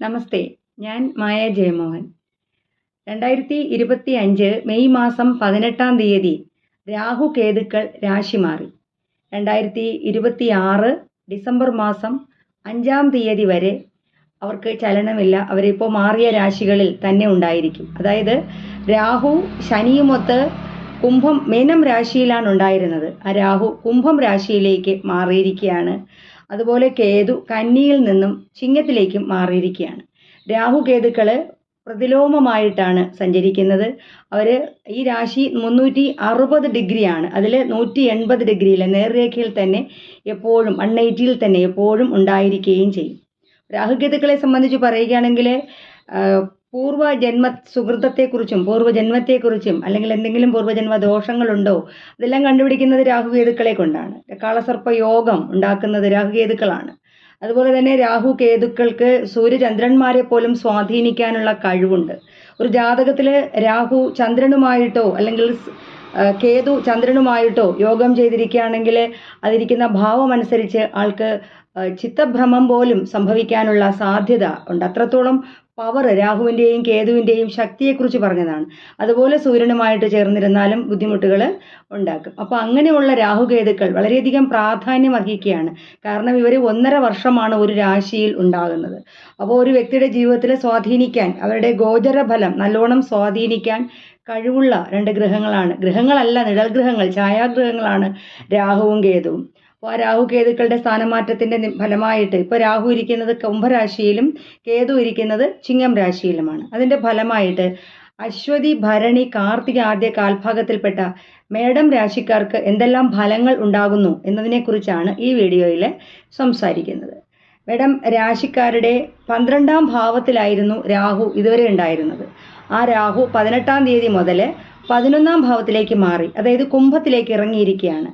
നമസ്തേ ഞാൻ മായ ജയമോഹൻ. രണ്ടായിരത്തി ഇരുപത്തി അഞ്ച് മെയ് മാസം പതിനെട്ടാം തീയതി രാഹു കേതുക്കൾ രാശി മാറി. രണ്ടായിരത്തി ഇരുപത്തി ആറ് ഡിസംബർ മാസം അഞ്ചാം തീയതി വരെ അവർക്ക് ചലനമില്ല. അവരിപ്പോൾ മാറിയ രാശികളിൽ തന്നെ ഉണ്ടായിരിക്കും. അതായത് രാഹു ശനിയുമൊത്ത് കുംഭം മീനം രാശിയിലാണ് ഉണ്ടായിരുന്നത്. ആ രാഹു കുംഭം രാശിയിലേക്ക് മാറിയിരിക്കുകയാണ്. അതുപോലെ കേതു കന്നിയിൽ നിന്നും ചിങ്ങത്തിലേക്കും മാറിയിരിക്കുകയാണ്. രാഹു കേതുക്കൾ പ്രതിലോമമായിട്ടാണ് സഞ്ചരിക്കുന്നത്. അവർ ഈ രാശി മുന്നൂറ്റി അറുപത് ഡിഗ്രിയാണ്. അതിൽ നൂറ്റി എൺപത് ഡിഗ്രിയിൽ നേർരേഖയിൽ തന്നെ എപ്പോഴും വൺ എയ്റ്റിയിൽ തന്നെ എപ്പോഴും ഉണ്ടായിരിക്കുകയും ചെയ്യും. രാഹുകേതുക്കളെ സംബന്ധിച്ച് പറയുകയാണെങ്കിൽ പൂർവജന്മ സുഹൃത്തത്തെക്കുറിച്ചും പൂർവജന്മത്തെക്കുറിച്ചും അല്ലെങ്കിൽ എന്തെങ്കിലും പൂർവജന്മ ദോഷങ്ങളുണ്ടോ അതെല്ലാം കണ്ടുപിടിക്കുന്നത് രാഹുകേതുക്കളെ കൊണ്ടാണ്. കാളസർപ്പ യോഗം ഉണ്ടാക്കുന്നത് രാഹുകേതുക്കളാണ്. അതുപോലെ തന്നെ രാഹു കേതുക്കൾക്ക് സൂര്യചന്ദ്രന്മാരെ പോലും സ്വാധീനിക്കാനുള്ള കഴിവുണ്ട്. ഒരു ജാതകത്തിൽ രാഹു ചന്ദ്രനുമായിട്ടോ അല്ലെങ്കിൽ കേതു ചന്ദ്രനുമായിട്ടോ യോഗം ചെയ്തിരിക്കുകയാണെങ്കിൽ അതിരിക്കുന്ന ഭാവം അനുസരിച്ച് ആൾക്ക് ചിത്തഭ്രമം പോലും സംഭവിക്കാനുള്ള സാധ്യത ഉണ്ട്. അത്രത്തോളം പവർ രാഹുവിന്റെയും കേതുവിന്റെയും ശക്തിയെക്കുറിച്ച് പറഞ്ഞതാണ്. അതുപോലെ സൂര്യനുമായിട്ട് ചേർന്നിരുന്നാലും ബുദ്ധിമുട്ടുകൾ ഉണ്ടാക്കും. അപ്പോൾ അങ്ങനെയുള്ള രാഹുകേതുക്കൾ വളരെയധികം പ്രാധാന്യം അർഹിക്കുകയാണ്. കാരണം ഇവർ ഒന്നര വർഷമാണ് ഒരു രാശിയിൽ ഉണ്ടാകുന്നത്. അപ്പോൾ ഒരു വ്യക്തിയുടെ ജീവിതത്തിൽ സ്വാധീനിക്കാൻ അവരുടെ ഗോചര ഫലം നല്ലോണം സ്വാധീനിക്കാൻ കഴിവുള്ള രണ്ട് ഗ്രഹങ്ങളാണ്. ഗ്രഹങ്ങളല്ല നിഴൽ ഗ്രഹങ്ങൾ ഛായാഗ്രഹങ്ങളാണ് രാഹുവും കേതുവും. അപ്പോൾ ആ രാഹു സ്ഥാനമാറ്റത്തിന്റെ ഫലമായിട്ട് ഇപ്പോൾ രാഹു ഇരിക്കുന്നത് കുംഭരാശിയിലും കേതു ഇരിക്കുന്നത് ചിങ്ങം രാശിയിലുമാണ്. അതിന്റെ ഫലമായിട്ട് അശ്വതി ഭരണി കാർത്തിക ആദ്യ കാൽഭാഗത്തിൽപ്പെട്ട മേടം രാശിക്കാർക്ക് എന്തെല്ലാം ഫലങ്ങൾ ഉണ്ടാകുന്നു എന്നതിനെക്കുറിച്ചാണ് ഈ വീഡിയോയിൽ സംസാരിക്കുന്നത്. മേഡം രാശിക്കാരുടെ പന്ത്രണ്ടാം ഭാവത്തിലായിരുന്നു രാഹു ഇതുവരെ ഉണ്ടായിരുന്നത്. ആ രാഹു പതിനെട്ടാം തീയതി മുതൽ പതിനൊന്നാം ഭാവത്തിലേക്ക് മാറി അതായത് കുംഭത്തിലേക്ക് ഇറങ്ങിയിരിക്കുകയാണ്.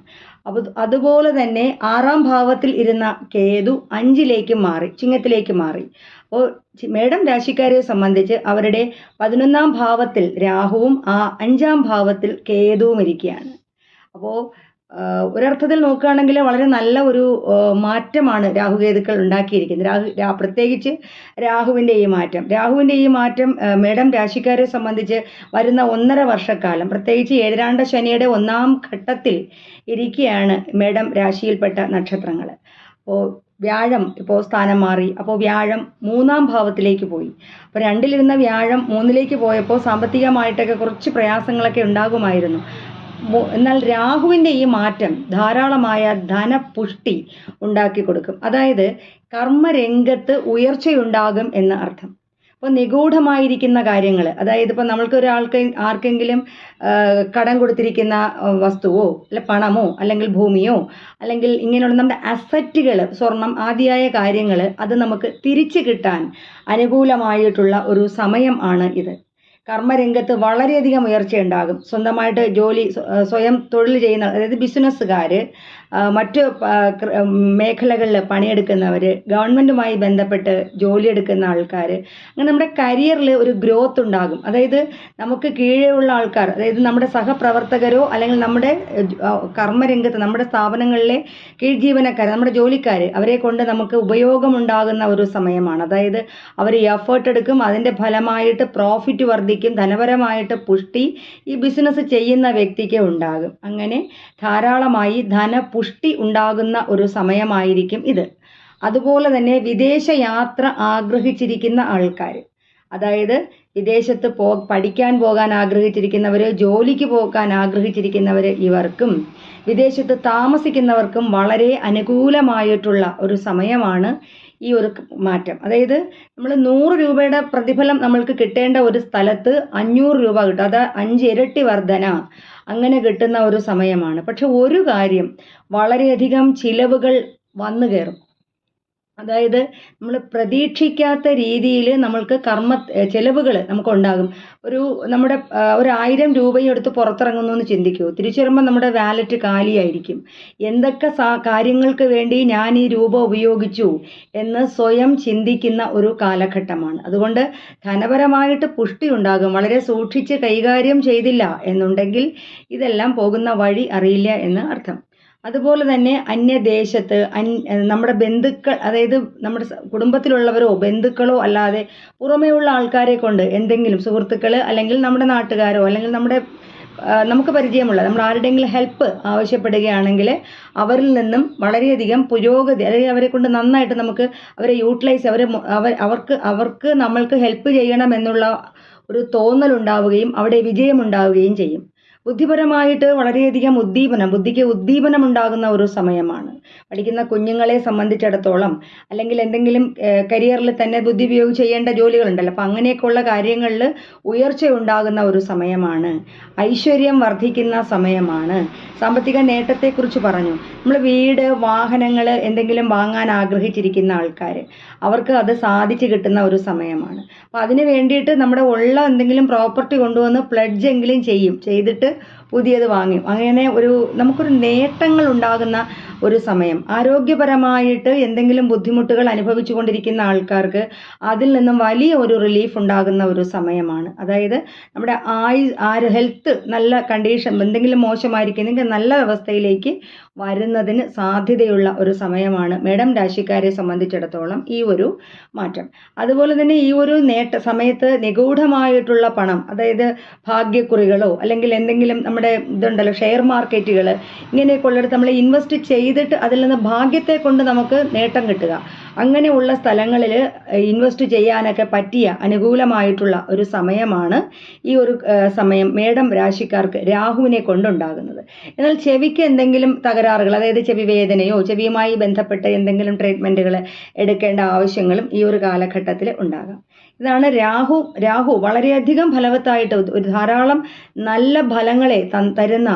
അപ്പോൾ അതുപോലെ തന്നെ ആറാം ഭാവത്തിൽ ഇരുന്ന കേതു അഞ്ചിലേക്ക് മാറി ചിങ്ങത്തിലേക്ക് മാറി. അപ്പോൾ മേടം രാശിക്കാരെ സംബന്ധിച്ച് അവരുടെ പതിനൊന്നാം ഭാവത്തിൽ രാഹുവും ആ അഞ്ചാം ഭാവത്തിൽ കേതുവും ഇരിക്കുകയാണ്. അപ്പോൾ ഒരർത്ഥത്തിൽ നോക്കുകയാണെങ്കിൽ വളരെ നല്ല ഒരു മാറ്റമാണ് രാഹുകേതുക്കൾ ഉണ്ടാക്കിയിരിക്കുന്നത്. രാഹു പ്രത്യേകിച്ച് രാഹുവിന്റെ ഈ മാറ്റം. രാഹുവിന്റെ ഈ മാറ്റം മേഡം രാശിക്കാരെ സംബന്ധിച്ച് വരുന്ന ഒന്നര വർഷക്കാലം പ്രത്യേകിച്ച് ഏഴരാണ്ട ശനിയുടെ ഒന്നാം ഘട്ടത്തിൽ ഇരിക്കുകയാണ് മേഡം രാശിയിൽപ്പെട്ട നക്ഷത്രങ്ങൾ അപ്പോൾ വ്യാഴം ഇപ്പോൾ സ്ഥാനം മാറി. അപ്പോൾ വ്യാഴം മൂന്നാം ഭാവത്തിലേക്ക് പോയി. അപ്പോൾ രണ്ടിലിരുന്ന വ്യാഴം മൂന്നിലേക്ക് പോയപ്പോൾ സാമ്പത്തികമായിട്ടൊക്കെ കുറച്ച് പ്രയാസങ്ങളൊക്കെ ഉണ്ടാകുമായിരുന്നു. എന്നാൽ രാഹുവിന്റെ ഈ മാറ്റം ധാരാളമായ ധനപുഷ്ടി ഉണ്ടാക്കി കൊടുക്കും. അതായത് കർമ്മരംഗത്ത് ഉയർച്ചയുണ്ടാകും എന്ന അർത്ഥം. അപ്പോൾ നിഗൂഢമായിരിക്കുന്ന കാര്യങ്ങൾ അതായത് ഇപ്പോൾ നമ്മൾക്ക് ഒരാൾക്ക് ആർക്കെങ്കിലും കടം കൊടുത്തിരിക്കുന്ന വസ്തുവോ അല്ല പണമോ അല്ലെങ്കിൽ ഭൂമിയോ അല്ലെങ്കിൽ ഇങ്ങനെയുള്ള നമ്മുടെ അസറ്റുകൾ സ്വർണം ആദിയായ കാര്യങ്ങൾ അത് നമുക്ക് തിരിച്ചു കിട്ടാൻ അനുകൂലമായിട്ടുള്ള ഒരു സമയം ആണ് ഇത്. കർമ്മരംഗത്ത് വളരെയധികം ഉയർച്ചയുണ്ടാകും. സ്വന്തമായിട്ട് ജോലി സ്വയം തൊഴിൽ ചെയ്യുന്ന അതായത് ബിസിനസ്സുകാർ മറ്റ് മേഖലകളിൽ പണിയെടുക്കുന്നവർ ഗവൺമെന്റുമായി ബന്ധപ്പെട്ട് ജോലി എടുക്കുന്ന ആൾക്കാർ അങ്ങനെ നമ്മുടെ കരിയറിൽ ഒരു ഗ്രോത്ത് ഉണ്ടാകും. അതായത് നമുക്ക് കീഴെയുള്ള ആൾക്കാർ അതായത് നമ്മുടെ സഹപ്രവർത്തകരോ അല്ലെങ്കിൽ നമ്മുടെ കർമ്മരംഗത്ത് നമ്മുടെ സ്ഥാപനങ്ങളിലെ കീഴ് ജീവനക്കാർ നമ്മുടെ ജോലിക്കാർ അവരെ കൊണ്ട് നമുക്ക് ഉപയോഗമുണ്ടാകുന്ന ഒരു സമയമാണ്. അതായത് അവർ എഫേർട്ട് എടുക്കും അതിന്റെ ഫലമായിട്ട് പ്രോഫിറ്റ് വർദ്ധിക്കും ധനപരമായിട്ട് പുഷ്ടി ഈ ബിസിനസ് ചെയ്യുന്ന വ്യക്തിക്ക് ഉണ്ടാകും. അങ്ങനെ ധാരാളമായി ധന പുഷ്ടി ഉണ്ടാകുന്ന ഒരു സമയമായിരിക്കും ഇത്. അതുപോലെ തന്നെ വിദേശ യാത്ര ആഗ്രഹിച്ചിരിക്കുന്ന ആൾക്കാർ അതായത് വിദേശത്ത് പോ പഠിക്കാൻ പോകാൻ ആഗ്രഹിച്ചിരിക്കുന്നവർ ജോലിക്ക് പോകാൻ ആഗ്രഹിച്ചിരിക്കുന്നവർ ഇവർക്കും വിദേശത്ത് താമസിക്കുന്നവർക്കും വളരെ അനുകൂലമായിട്ടുള്ള ഒരു സമയമാണ് ഈ ഒരു മാറ്റം. അതായത് നമ്മൾ നൂറ് രൂപയുടെ പ്രതിഫലം നമ്മൾക്ക് കിട്ടേണ്ട ഒരു സ്ഥലത്ത് അഞ്ഞൂറ് രൂപ കിട്ടും. അത് അഞ്ച് ഇരട്ടി വർധന അങ്ങനെ കിട്ടുന്ന ഒരു സമയമാണ്. പക്ഷെ ഒരു കാര്യം വളരെയധികം ചിലവുകൾ വന്നു കയറും. അതായത് നമ്മൾ പ്രതീക്ഷിക്കാത്ത രീതിയിൽ നമ്മൾക്ക് കർമ്മ ചിലവുകൾ നമുക്കുണ്ടാകും. ഒരു നമ്മുടെ ഒരു ആയിരം രൂപയും എടുത്ത് പുറത്തിറങ്ങുന്നു എന്ന് ചിന്തിക്കൂ. തിരിച്ചു വരുമ്പോൾ നമ്മുടെ വാലറ്റ് കാലിയായിരിക്കും. എന്തൊക്കെ സാ കാര്യങ്ങൾക്ക് വേണ്ടി ഞാൻ ഈ രൂപ ഉപയോഗിച്ചു എന്ന് സ്വയം ചിന്തിക്കുന്ന ഒരു കാലഘട്ടമാണ്. അതുകൊണ്ട് ധനപരമായിട്ട് പുഷ്ടി ഉണ്ടാകും. വളരെ സൂക്ഷിച്ച് കൈകാര്യം ചെയ്തില്ല എന്നുണ്ടെങ്കിൽ ഇതെല്ലാം പോകുന്ന വഴി അറിയില്ല എന്ന് അർത്ഥം. അതുപോലെ തന്നെ അന്യദേശത്ത് അന് നമ്മുടെ ബന്ധുക്കൾ അതായത് നമ്മുടെ കുടുംബത്തിലുള്ളവരോ ബന്ധുക്കളോ അല്ലാതെ പുറമേ ഉള്ള ആൾക്കാരെ കൊണ്ട് എന്തെങ്കിലും സുഹൃത്തുക്കൾ അല്ലെങ്കിൽ നമ്മുടെ നാട്ടുകാരോ അല്ലെങ്കിൽ നമ്മുടെ നമുക്ക് പരിചയമുള്ള നമ്മൾ ആരുടെയെങ്കിലും ഹെൽപ്പ് ആവശ്യപ്പെടുകയാണെങ്കിൽ അവരിൽ നിന്നും വളരെയധികം പുരോഗതി അതായത് അവരെ കൊണ്ട് നന്നായിട്ട് നമുക്ക് അവരെ യൂട്ടിലൈസ് അവരെ അവർ അവർക്ക് അവർക്ക് നമ്മൾക്ക് ഹെൽപ്പ് ചെയ്യണമെന്നുള്ള ഒരു തോന്നലുണ്ടാവുകയും അവിടെ വിജയമുണ്ടാവുകയും ചെയ്യും. ബുദ്ധിപരമായിട്ട് വളരെയധികം ഉദ്ദീപനം ബുദ്ധിക്ക് ഉദ്ദീപനം ഉണ്ടാകുന്ന ഒരു സമയമാണ്. പഠിക്കുന്ന കുഞ്ഞുങ്ങളെ സംബന്ധിച്ചിടത്തോളം അല്ലെങ്കിൽ എന്തെങ്കിലും കരിയറിൽ തന്നെ ബുദ്ധി ഉപയോഗിച്ച് ചെയ്യേണ്ട ജോലികളുണ്ടല്ലോ. അപ്പം അങ്ങനെയൊക്കെയുള്ള കാര്യങ്ങളിൽ ഉയർച്ച ഉണ്ടാകുന്ന ഒരു സമയമാണ്. ഐശ്വര്യം വർദ്ധിക്കുന്ന സമയമാണ്. സാമ്പത്തിക നേട്ടത്തെക്കുറിച്ച് പറഞ്ഞു. നമ്മൾ വീട് വാഹനങ്ങൾ എന്തെങ്കിലും വാങ്ങാൻ ആഗ്രഹിച്ചിരിക്കുന്ന ആൾക്കാർ അവർക്ക് അത് സാധിച്ചു കിട്ടുന്ന ഒരു സമയമാണ്. അപ്പം അതിന് വേണ്ടിയിട്ട് നമ്മുടെ ഉള്ള എന്തെങ്കിലും പ്രോപ്പർട്ടി കൊണ്ടുവന്ന് പ്ലഡ്ജ് എങ്കിലും ചെയ്യും. ചെയ്തിട്ട് പുതിയത് വാങ്ങി. അങ്ങനെ ഒരു നമുക്കൊരു നേട്ടങ്ങൾ ഉണ്ടാകുന്ന ഒരു സമയം. ആരോഗ്യപരമായിട്ട് എന്തെങ്കിലും ബുദ്ധിമുട്ടുകൾ അനുഭവിച്ചു കൊണ്ടിരിക്കുന്ന ആൾക്കാർക്ക് അതിൽ നിന്നും വലിയ ഒരു റിലീഫ് ഉണ്ടാകുന്ന ഒരു സമയമാണ്. അതായത് നമ്മുടെ ആയു ആര് ഹെൽത്ത് നല്ല കണ്ടീഷൻ എന്തെങ്കിലും മോശമായിരിക്കുന്നെങ്കിൽ നല്ല അവസ്ഥയിലേക്ക് വരുന്നതിന് സാധ്യതയുള്ള ഒരു സമയമാണ്. മേഡം രാശിക്കാരെ സംബന്ധിച്ചിടത്തോളം ഈ ഒരു മാറ്റം. അതുപോലെ തന്നെ ഈ ഒരു നേട്ട സമയത്ത് നിഗൂഢമായിട്ടുള്ള പണം അതായത് ഭാഗ്യക്കുറികളോ അല്ലെങ്കിൽ എന്തെങ്കിലും നമ്മുടെ ഇതുണ്ടല്ലോ ഷെയർ മാർക്കറ്റുകൾ ഇങ്ങനെയൊക്കെ ഉള്ളിടത്ത് നമ്മൾ ഇൻവെസ്റ്റ് ചെയ്തിട്ട് അതിൽ നിന്ന് ഭാഗ്യത്തെ കൊണ്ട് നമുക്ക് നേട്ടം കിട്ടുക. അങ്ങനെയുള്ള സ്ഥലങ്ങളിൽ ഇൻവെസ്റ്റ് ചെയ്യാനൊക്കെ പറ്റിയ അനുകൂലമായിട്ടുള്ള ഒരു സമയമാണ് ഈ ഒരു സമയം മേടം രാശിക്കാർക്ക് രാഹുവിനെ കൊണ്ടുണ്ടാകുന്നത്. എന്നാൽ ചെവിക്ക് എന്തെങ്കിലും തകരാറുകൾ അതായത് ചെവി വേദനയോ ചെവിയുമായി ബന്ധപ്പെട്ട എന്തെങ്കിലും ട്രീറ്റ്മെന്റുകൾ എടുക്കേണ്ട ആവശ്യങ്ങളും ഈ ഒരു കാലഘട്ടത്തിൽ ഉണ്ടാകാം. ഇതാണ് രാഹു രാഹു വളരെയധികം ഫലവത്തായിട്ട് ഒരു ധാരാളം നല്ല ഫലങ്ങളെ തരുന്ന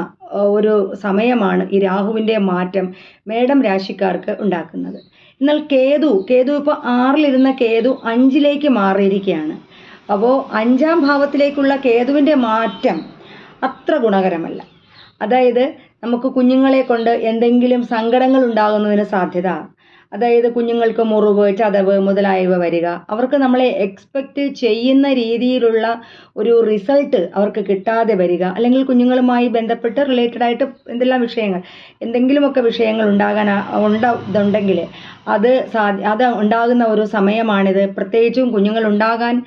ഒരു സമയമാണ് ഈ രാഹുവിന്റെ മാറ്റം മേടം രാശിക്കാർക്ക് ഉണ്ടാക്കുന്നത്. എന്നാൽ കേതു കേതു ഇപ്പോൾ ആറിലിരുന്ന കേതു അഞ്ചിലേക്ക് മാറിയിരിക്കുകയാണ്. അപ്പോൾ അഞ്ചാം ഭാവത്തിലേക്കുള്ള കേതുവിന്റെ മാറ്റം അത്ര ഗുണകരമല്ല. അതായത് നമുക്ക് കുഞ്ഞുങ്ങളെ കൊണ്ട് എന്തെങ്കിലും സങ്കടങ്ങൾ ഉണ്ടാകുന്നതിന് സാധ്യത അതായത് കുഞ്ഞുങ്ങൾക്ക് മുറിവ് ചതവ് മുതലായവ വരിക. അവർക്ക് നമ്മളെ എക്സ്പെക്റ്റ് ചെയ്യുന്ന രീതിയിലുള്ള ഒരു റിസൾട്ട് അവർക്ക് കിട്ടാതെ വരിക. അല്ലെങ്കിൽ കുഞ്ഞുങ്ങളുമായി ബന്ധപ്പെട്ട് റിലേറ്റഡ് ആയിട്ട് എന്തെല്ലാം വിഷയങ്ങൾ എന്തെങ്കിലുമൊക്കെ വിഷയങ്ങൾ ഉണ്ടാകാൻ ഉണ്ടാകുന്നുണ്ടെങ്കിൽ അത് സാധ്യ അത് ഉണ്ടാകുന്ന ഒരു സമയമാണിത്. പ്രത്യേകിച്ചും കുഞ്ഞുങ്ങൾ ഉണ്ടാകാൻ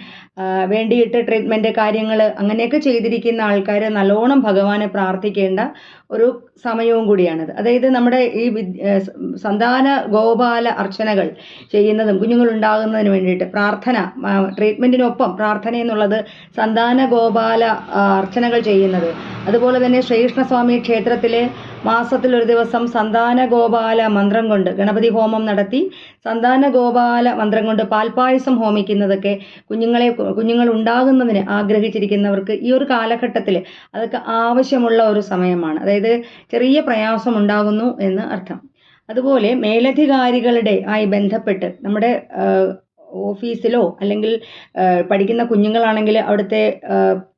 വേണ്ടിയിട്ട് ട്രീറ്റ്മെന്റ് കാര്യങ്ങൾ അങ്ങനെയൊക്കെ ചെയ്തിരിക്കുന്ന ആൾക്കാർ നല്ലോണം ഭഗവാനെ പ്രാർത്ഥിക്കേണ്ട ഒരു സമയവും കൂടിയാണിത്. അതായത് നമ്മുടെ ഈ സന്താന ഗോപാല അർച്ചനകൾ ചെയ്യുന്നതും കുഞ്ഞുങ്ങൾ ഉണ്ടാകുന്നതിന് വേണ്ടിയിട്ട് പ്രാർത്ഥന ട്രീറ്റ്മെന്റിനൊപ്പം പ്രാർത്ഥന എന്നുള്ളത് സന്താന ഗോപാല അർച്ചനകൾ ചെയ്യുന്നത്. അതുപോലെ തന്നെ ശ്രീകൃഷ്ണസ്വാമി ക്ഷേത്രത്തിലെ മാസത്തിൽ ഒരു ദിവസം സന്താന ഗോപാല മന്ത്രം കൊണ്ട് ഗണപതി ഹോമം നടത്തി സന്താന ഗോപാല മന്ത്രം കൊണ്ട് പാൽപ്പായസം ഹോമിക്കുന്നതൊക്കെ കുഞ്ഞുങ്ങളെ കുഞ്ഞുങ്ങൾ ഉണ്ടാകുന്നതിന് ആഗ്രഹിച്ചിരിക്കുന്നവർക്ക് ഈ ഒരു കാലഘട്ടത്തിൽ അതൊക്കെ ആവശ്യമുള്ള ഒരു സമയമാണ്. അതായത് ചെറിയ പ്രയാസം ഉണ്ടാകുന്നു എന്ന് അർത്ഥം. അതുപോലെ മേലധികാരികളുടെ ആയി ബന്ധപ്പെട്ട് നമ്മുടെ ഓഫീസിലോ അല്ലെങ്കിൽ പഠിക്കുന്ന കുഞ്ഞുങ്ങളാണെങ്കിൽ അവിടുത്തെ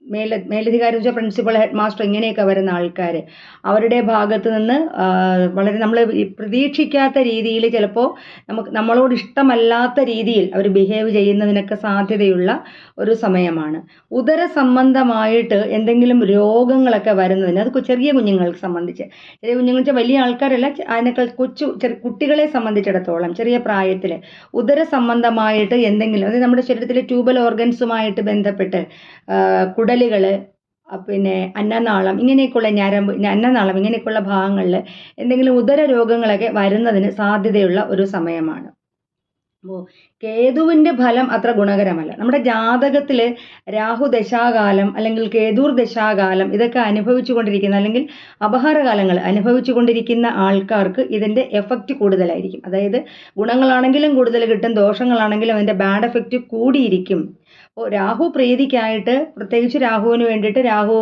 മേല മേലധികാരി വെച്ചാൽ പ്രിൻസിപ്പൾ ഹെഡ് മാസ്റ്റർ ഇങ്ങനെയൊക്കെ വരുന്ന ആൾക്കാർ അവരുടെ ഭാഗത്ത് നിന്ന് വളരെ നമ്മൾ പ്രതീക്ഷിക്കാത്ത രീതിയിൽ ചിലപ്പോൾ നമുക്ക് നമ്മളോട് ഇഷ്ടമല്ലാത്ത രീതിയിൽ അവർ ബിഹേവ് ചെയ്യുന്നതിനൊക്കെ സാധ്യതയുള്ള ഒരു സമയമാണ്. ഉദര സംബന്ധമായിട്ട് എന്തെങ്കിലും രോഗങ്ങളൊക്കെ വരുന്നതിന് അത് ചെറിയ കുഞ്ഞുങ്ങൾക്ക് സംബന്ധിച്ച്. ചെറിയ കുഞ്ഞുങ്ങൾ വെച്ചാൽ വലിയ ആൾക്കാരല്ല അതിനേക്കാൾ കൊച്ചു ചെറിയ കുട്ടികളെ സംബന്ധിച്ചിടത്തോളം ചെറിയ പ്രായത്തിൽ ഉദര സംബന്ധമായിട്ട് എന്തെങ്കിലും അതായത് നമ്മുടെ ശരീരത്തിലെ ട്യൂബൽ ഓർഗൻസുമായിട്ട് ബന്ധപ്പെട്ട് കുടലുകൾ പിന്നെ അന്നനാളം ഇങ്ങനെയൊക്കെയുള്ള ഞരമ്പ് അന്നനാളം ഇങ്ങനെയൊക്കെയുള്ള ഭാഗങ്ങളിൽ എന്തെങ്കിലും ഉദര രോഗങ്ങളൊക്കെ വരുന്നതിന് സാധ്യതയുള്ള ഒരു സമയമാണ്. അപ്പോൾ കേതുവിന്റെ ഫലം അത്ര ഗുണകരമല്ല. നമ്മുടെ ജാതകത്തിൽ രാഹു ദശാകാലം അല്ലെങ്കിൽ കേതുർ ദശാകാലം ഇതൊക്കെ അനുഭവിച്ചു കൊണ്ടിരിക്കുന്ന അല്ലെങ്കിൽ അപഹാരകാലങ്ങൾ അനുഭവിച്ചു കൊണ്ടിരിക്കുന്ന ആൾക്കാർക്ക് ഇതിന്റെ എഫക്റ്റ് കൂടുതലായിരിക്കും. അതായത് ഗുണങ്ങളാണെങ്കിലും കൂടുതൽ കിട്ടും ദോഷങ്ങളാണെങ്കിലും അതിന്റെ ബാഡ് എഫക്റ്റ് കൂടിയിരിക്കും. അപ്പോൾ രാഹു പ്രീതിക്കായിട്ട് പ്രത്യേകിച്ച് രാഹുവിന് വേണ്ടിയിട്ട് രാഹു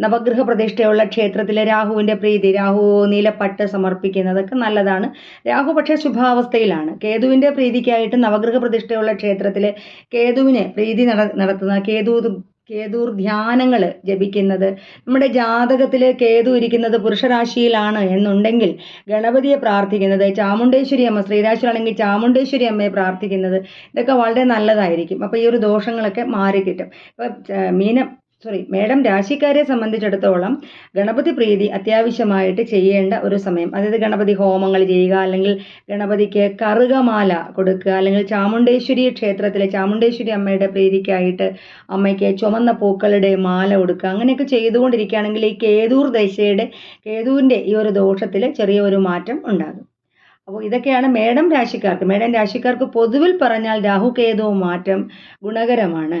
നവഗ്രഹ പ്രതിഷ്ഠയുള്ള ക്ഷേത്രത്തിലെ രാഹുവിന്റെ പ്രീതി രാഹു നീലപ്പട്ട് സമർപ്പിക്കുന്നതൊക്കെ നല്ലതാണ്. രാഹു പക്ഷേ ശുഭാവസ്ഥയിലാണ്. കേതുവിന്റെ പ്രീതിക്കായിട്ട് നവഗ്രഹ പ്രതിഷ്ഠയുള്ള ക്ഷേത്രത്തിൽ കേതുവിന് പ്രീതി നട നടത്തുന്ന കേതു കേതൂർ ധ്യാനങ്ങൾ ജപിക്കുന്നത്. നമ്മുടെ ജാതകത്തിൽ കേതു ഇരിക്കുന്നത് പുരുഷരാശിയിലാണ് എന്നുണ്ടെങ്കിൽ ഗണപതിയെ പ്രാർത്ഥിക്കുന്നത് ചാമുണ്ടേശ്വരി അമ്മ ശ്രീരാശിയിലാണെങ്കിൽ ചാമുണ്ടേശ്വരി അമ്മയെ പ്രാർത്ഥിക്കുന്നത് ഇതൊക്കെ വളരെ നല്ലതായിരിക്കും. അപ്പോൾ ഈ ഒരു ദോഷങ്ങളൊക്കെ മാറിക്കിട്ടും. ഇപ്പം മീനം സോറി മേഡം രാശിക്കാരെ സംബന്ധിച്ചിടത്തോളം ഗണപതി പ്രീതി അത്യാവശ്യമായിട്ട് ചെയ്യേണ്ട ഒരു സമയം. അതായത് ഗണപതി ഹോമങ്ങൾ ചെയ്യുക അല്ലെങ്കിൽ ഗണപതിക്ക് കറുകമാല കൊടുക്കുക അല്ലെങ്കിൽ ചാമുണ്ടേശ്വരി ക്ഷേത്രത്തിലെ ചാമുണ്ടേശ്വരി അമ്മയുടെ പ്രീതിക്കായിട്ട് അമ്മയ്ക്ക് ചുമന്ന പൂക്കളുടെ മാല കൊടുക്കുക. അങ്ങനെയൊക്കെ ചെയ്തുകൊണ്ടിരിക്കുകയാണെങ്കിൽ ഈ കേതൂർ ദശയുടെ കേതുവിന്റെ ഈ ഒരു ദോഷത്തിൽ ചെറിയ ഒരു മാറ്റം ഉണ്ടാകും. അപ്പോൾ ഇതൊക്കെയാണ് മേഡം രാശിക്കാർക്ക്. മേഡം രാശിക്കാർക്ക് പൊതുവിൽ പറഞ്ഞാൽ രാഹു കേതു മാറ്റം ഗുണകരമാണ്.